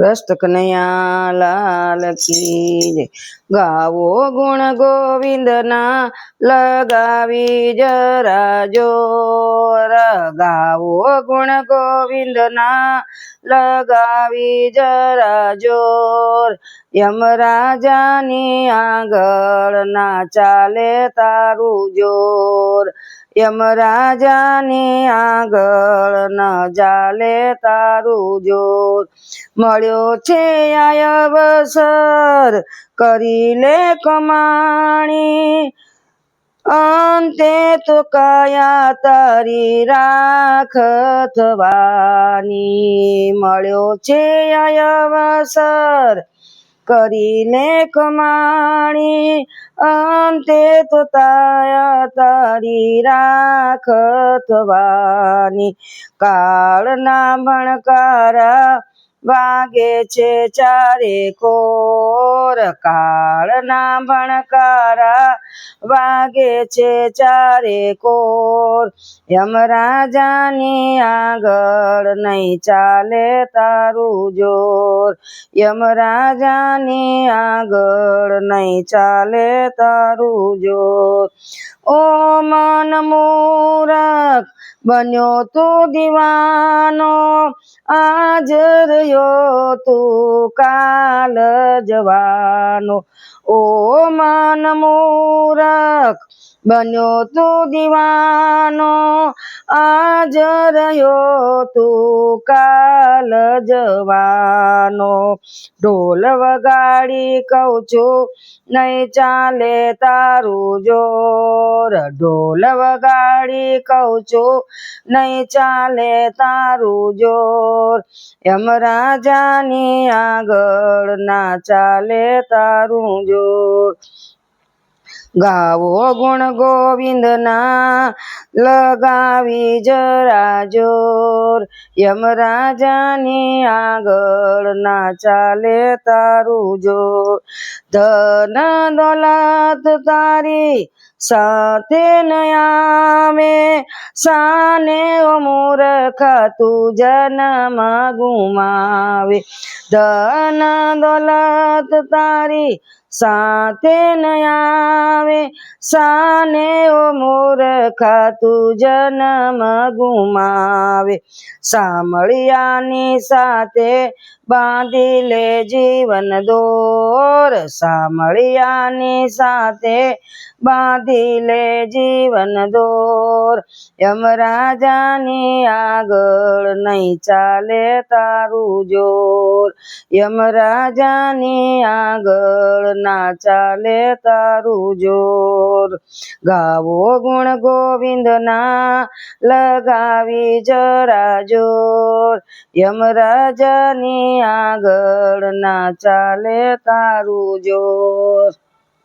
કૃષ્ણ કનૈયા લાલ કી ગાવો ગુણ ગોવિંદના, લગાવી જરા જોર ગાવો ગુણ ગોવિંદના, લગાવી જરા જોર યમરાજાની આગળ ના ચાલે તારું જોર. યમરાજાની આગળ ન જાલે તારું જોર. મળ્યો છે આ અવસર, કરી લે કમાણી. અંતે તો કયા તારી રાખ થવાની. મળ્યો છે આ અવસર કરીને કમાણી. અંતે તો તાયા તારી રાખ થવાની. કાળના ભણકારા વાગે છે ચારે કોર. કાળના ભણકારા વાગે છે ચારે કોર. યમરાજાની આગળ નહીં ચાલે તારું જોર. યમરાજાની આગળ નહીં ચાલે તારું જોર. ઓ મન મૂરખ, બન્યો તું દીવાનો આજ રહ્યો તું કાલ જવાનો. ઓ મન મૂરખ, બન્યો તું દીવાનો. આજ રહ્યો તું કાલ જવાનો. ઢોલ વગાડી કહું છું, નહીં ચાલે તારું જોર. ઢોલ વગાડી કહું છું, નહીં ચાલે તારું જોર. યમરાજાની આગળ ના ચાલે તારું જોર. ગાવો ગુણ ગોવિંદના, લગાવી જરા જોર. યમરાજાની આગળ ના ચાલે તારું જોર. ધન દોલત તારી સાથે ન આવે. સાને મૂર્ખ તું જન્મ ગુમાવે. ધન દોલત તારી સાથે ન આવે. સાને ઓ મૂર્ખ, તું જન્મ ગુમાવે. સામળિયાની સાથે બાંધી લે જીવન દોર. સામળિયાની સાથે બાંધી લે જીવન દોર. યમરાજાની આગળ નહીં ચાલે તારું જોર. યમરાજાની આગળ ના ચાલે તારું જોર. ગાવો ગુણ ગોવિંદના લગાવી જરા જોર. યમરાજાની આગળ ના ચાલે તારું જોર.